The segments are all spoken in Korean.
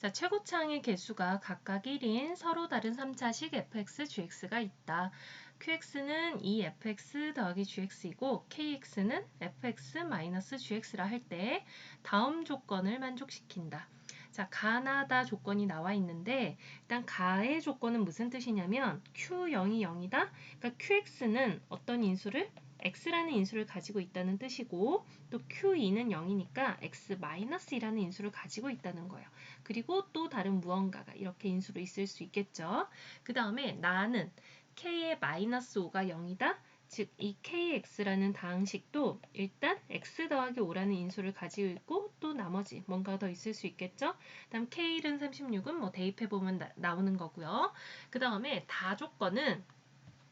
자, 최고차항의 개수가 각각 1인 서로 다른 3차식 fx, gx가 있다. qx는 2fx 더하기 gx이고 kx는 fx-gx라 할 때 다음 조건을 만족시킨다. 자, 가나다 조건이 나와 있는데 일단 가의 조건은 무슨 뜻이냐면 q0이 0이다. 그러니까 qx는 어떤 인수를 x라는 인수를 가지고 있다는 뜻이고 또 q2는 0이니까 x-2라는 인수를 가지고 있다는 거예요. 그리고 또 다른 무언가가 이렇게 인수로 있을 수 있겠죠. 그 다음에 나는 k의 마이너스 5가 0이다. 즉, 이 kx라는 다항식도 일단 x 더하기 5라는 인수를 가지고 있고 또 나머지 뭔가 더 있을 수 있겠죠. 다음 k1은 36은 뭐 대입해보면 나, 나오는 거고요. 그 다음에 다 조건은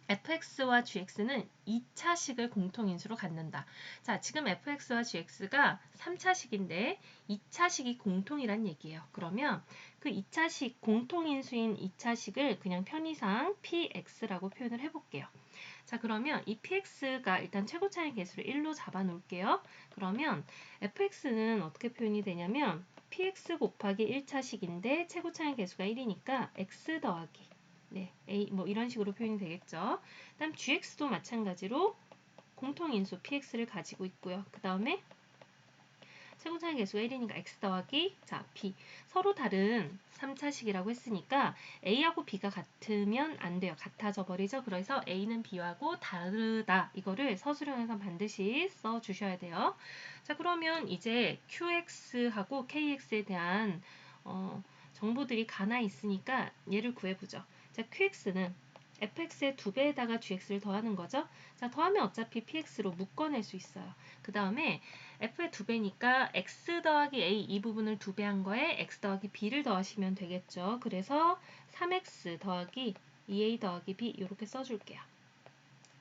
fx와 gx는 2차식을 공통인수로 갖는다. 자, 지금 fx와 gx가 3차식인데 2차식이 공통이란 얘기예요. 그러면 그 2차식 공통인수인 2차식을 그냥 편의상 px라고 표현을 해볼게요. 자, 그러면 이 px가 일단 최고차의 개수를 1로 잡아 놓을게요. 그러면 fx는 어떻게 표현이 되냐면 px 곱하기 1차식인데 최고차의 개수가 1이니까 x 더하기 네, A 뭐 이런 식으로 표현이 되겠죠. 다음 GX도 마찬가지로 공통인수 PX를 가지고 있고요. 그 다음에 최고차의 개수가 1이니까 x 더하기 자 b 서로 다른 3차식이라고 했으니까 a하고 b가 같으면 안 돼요. 같아져 버리죠. 그래서 a는 b하고 다르다. 이거를 서술형에서 반드시 써 주셔야 돼요. 자 그러면 이제 qx하고 kx에 대한 어, 정보들이 가나 있으니까 얘를 구해보죠. 자, qx는 fx의 두 배에다가 gx를 더하는 거죠. 자, 더하면 어차피 px로 묶어낼 수 있어요. 그 다음에 f의 두 배니까 x 더하기 a 이 부분을 두 배 한 거에 x 더하기 b를 더하시면 되겠죠. 그래서 3x 더하기 2a 더하기 b 이렇게 써줄게요.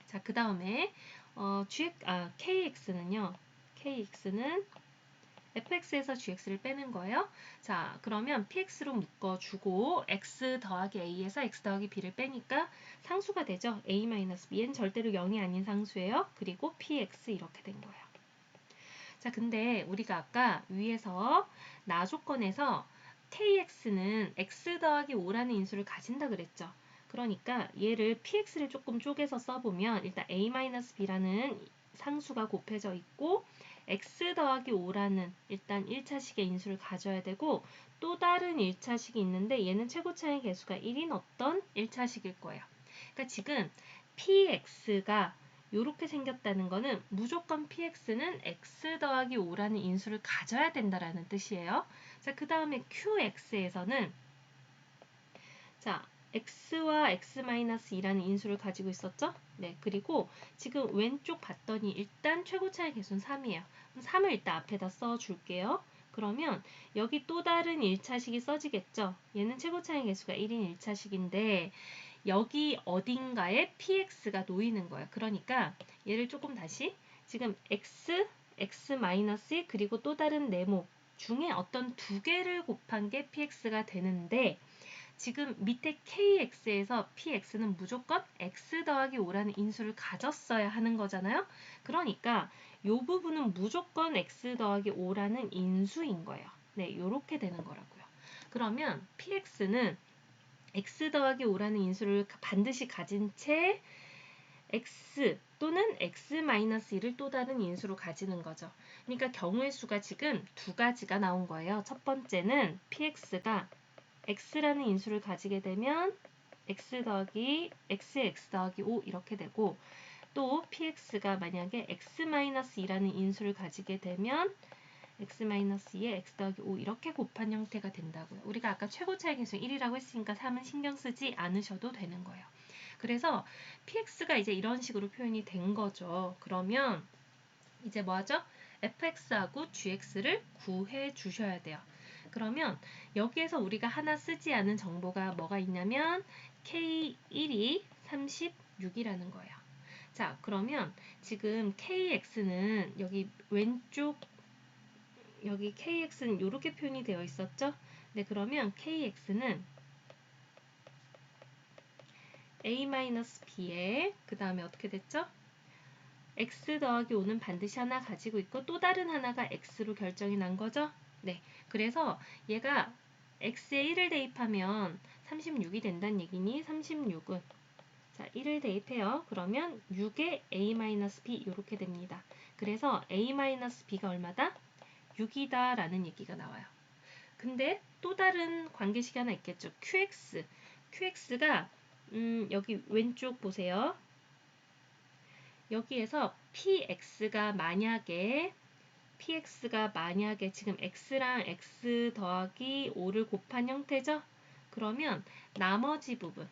자, 그 다음에 어, g, 아, kx는요. kx는 fx에서 gx를 빼는 거예요. 자, 그러면 px로 묶어주고 x 더하기 a에서 x 더하기 b를 빼니까 상수가 되죠. a-b는 절대로 0이 아닌 상수예요. 그리고 px 이렇게 된 거예요. 자, 근데 우리가 아까 위에서 나 조건에서 kx는 x 더하기 5라는 인수를 가진다 그랬죠. 그러니까 얘를 px를 조금 쪼개서 써보면 일단 a-b라는 상수가 곱해져 있고 x 더하기 5라는 일단 1차식의 인수를 가져야 되고 또 다른 1차식이 있는데 얘는 최고차의 개수가 1인 어떤 1차식일 거예요. 그러니까 지금 px가 이렇게 생겼다는 거는 무조건 px는 x 더하기 5라는 인수를 가져야 된다라는 뜻이에요. 자, 그 다음에 qx에서는 자, x와 x-2라는 인수를 가지고 있었죠? 네, 그리고 지금 왼쪽 봤더니 일단 최고차의 개수는 3이에요. 3을 일단 앞에다 써줄게요. 그러면 여기 또 다른 1차식이 써지겠죠? 얘는 최고차의 개수가 1인 1차식인데 여기 어딘가에 px가 놓이는 거예요. 그러니까 얘를 조금 다시 지금 x, x-2 그리고 또 다른 네모 중에 어떤 두 개를 곱한 게 px가 되는데 지금 밑에 kx에서 px는 무조건 x 더하기 5라는 인수를 가졌어야 하는 거잖아요. 그러니까 이 부분은 무조건 x 더하기 5라는 인수인 거예요. 네, 이렇게 되는 거라고요. 그러면 px는 x 더하기 5라는 인수를 반드시 가진 채 x 또는 x-1을 또 다른 인수로 가지는 거죠. 그러니까 경우의 수가 지금 두 가지가 나온 거예요. 첫 번째는 px가 x라는 인수를 가지게 되면 x 더하기 x, x 더하기 5 이렇게 되고 또 px가 만약에 x-2라는 인수를 가지게 되면 x-2에 x 더하기 5 이렇게 곱한 형태가 된다고요. 우리가 아까 최고차의 개수 1이라고 했으니까 3은 신경 쓰지 않으셔도 되는 거예요. 그래서 px가 이제 이런 식으로 표현이 된 거죠. 그러면 이제 뭐 하죠? fx하고 gx를 구해 주셔야 돼요. 그러면 여기에서 우리가 하나 쓰지 않은 정보가 뭐가 있냐면 K1이 36이라는 거예요. 자, 그러면 지금 KX는 여기 왼쪽 여기 KX는 이렇게 표현이 되어 있었죠? 네, 그러면 KX는 A-B에 그 다음에 어떻게 됐죠? X 더하기 5는 반드시 하나 가지고 있고 또 다른 하나가 X로 결정이 난 거죠? 네. 그래서 얘가 x에 1을 대입하면 36이 된다는 얘기니 36은 자 1을 대입해요. 그러면 6에 a-b 이렇게 됩니다. 그래서 a-b가 얼마다? 6이다 라는 얘기가 나와요. 근데 또 다른 관계식이 하나 있겠죠. qx. qx가 음, 여기 왼쪽 보세요. 여기에서 px가 만약에 px가 만약에 지금 x랑 x 더하기 5를 곱한 형태죠? 그러면 나머지 부분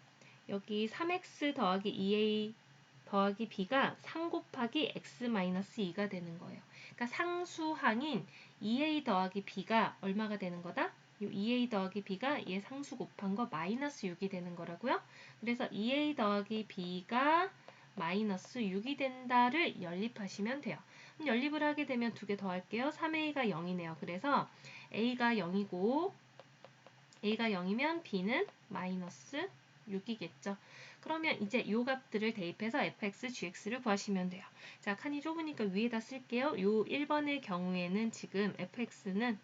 여기 3x 더하기 2a 더하기 b가 3 곱하기 x-2가 되는 거예요. 그러니까 상수항인 2a 더하기 b가 얼마가 되는 거다? 이 2a 더하기 b가 얘 상수 곱한 거 마이너스 6이 되는 거라고요. 그래서 2a 더하기 b가 마이너스 6이 된다를 연립하시면 돼요. 연립을 하게 되면 두 개 더 할게요. 3a가 0이네요. 그래서 a가 0이고 a가 0이면 b는 마이너스 6이겠죠. 그러면 이제 이 값들을 대입해서 fx, gx를 구하시면 돼요. 자, 칸이 좁으니까 위에다 쓸게요. 요 1번의 경우에는 지금 fx는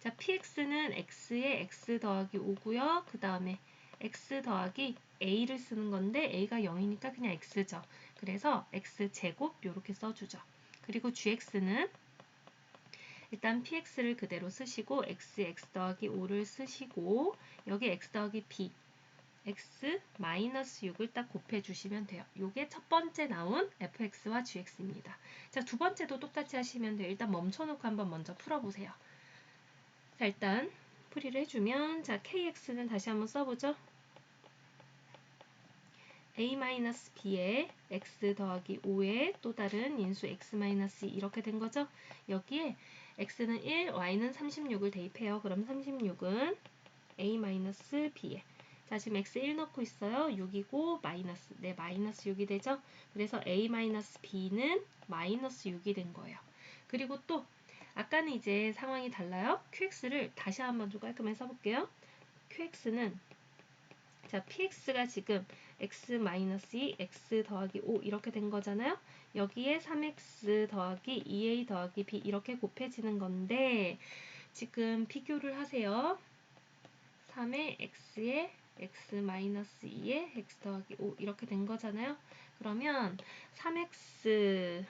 자, px는 x에 x 더하기 5고요. 그 다음에 x 더하기 a를 쓰는 건데 a가 0이니까 그냥 x죠. 그래서 x제곱 이렇게 써주죠. 그리고 gx는 일단 px를 그대로 쓰시고 x, x 더하기 5를 쓰시고 여기 x 더하기 b x 마이너스 6을 딱 곱해 주시면 돼요. 이게 첫 번째 나온 fx와 gx입니다. 자, 두 번째도 똑같이 하시면 돼요. 일단 멈춰 놓고 한번 먼저 풀어 보세요. 자, 일단 풀이를 해 주면 자, kx는 다시 한번 써 보죠. A-b에 x 더하기 5에 또 다른 인수 x-2 이렇게 된 거죠. 여기에 x는 1, y는 36을 대입해요. 그럼 36은 a-b에 자 지금 x 1 넣고 있어요. 6이고 마이너스 네 마이너스 6이 되죠. 그래서 a-b는 마이너스 6이 된 거예요. 그리고 또 아까는 이제 상황이 달라요. qx를 다시 한번 좀 깔끔하게 써볼게요. qx는 자 px가 지금 x-2 x 더하기 5 이렇게 된 거잖아요. 여기에 3x 더하기 2a 더하기 b 이렇게 곱해지는 건데 지금 비교를 하세요. 3의 x에 x-2에 x 더하기 5 이렇게 된 거잖아요. 그러면 3x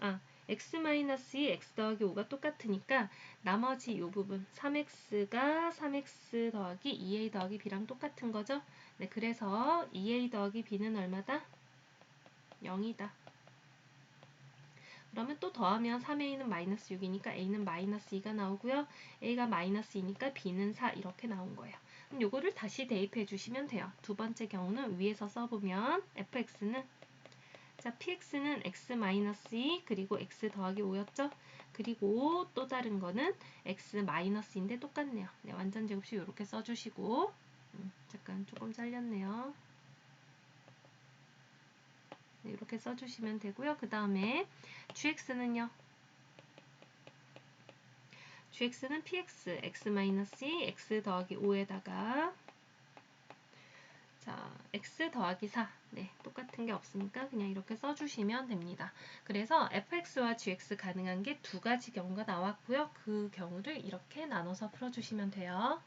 아 x-2 x 더하기 5가 똑같으니까 나머지 이 부분 3x가 3x 더하기 2a 더하기 b랑 똑같은 거죠. 네, 그래서 2a 더하기 b는 얼마다? 0이다. 그러면 또 더하면 3a는 마이너스 6이니까 a는 마이너스 2가 나오고요. a가 마이너스 2니까 b는 4 이렇게 나온 거예요. 그럼 요거를 다시 대입해 주시면 돼요. 두 번째 경우는 위에서 써보면 fx는 자, px는 x-2 그리고 x 더하기 5였죠? 그리고 또 다른 거는 x-인데 똑같네요. 네, 완전 제곱식 이렇게 써주시고 음, 잠깐 조금 잘렸네요. 네, 이렇게 써주시면 되고요. 그 다음에 gx는요. gx는 px, x-2, x 더하기 5에다가 자, x 더하기 4. 네, 똑같은 게 없으니까 그냥 이렇게 써주시면 됩니다. 그래서 fx와 gx 가능한 게 두 가지 경우가 나왔고요. 그 경우를 이렇게 나눠서 풀어주시면 돼요.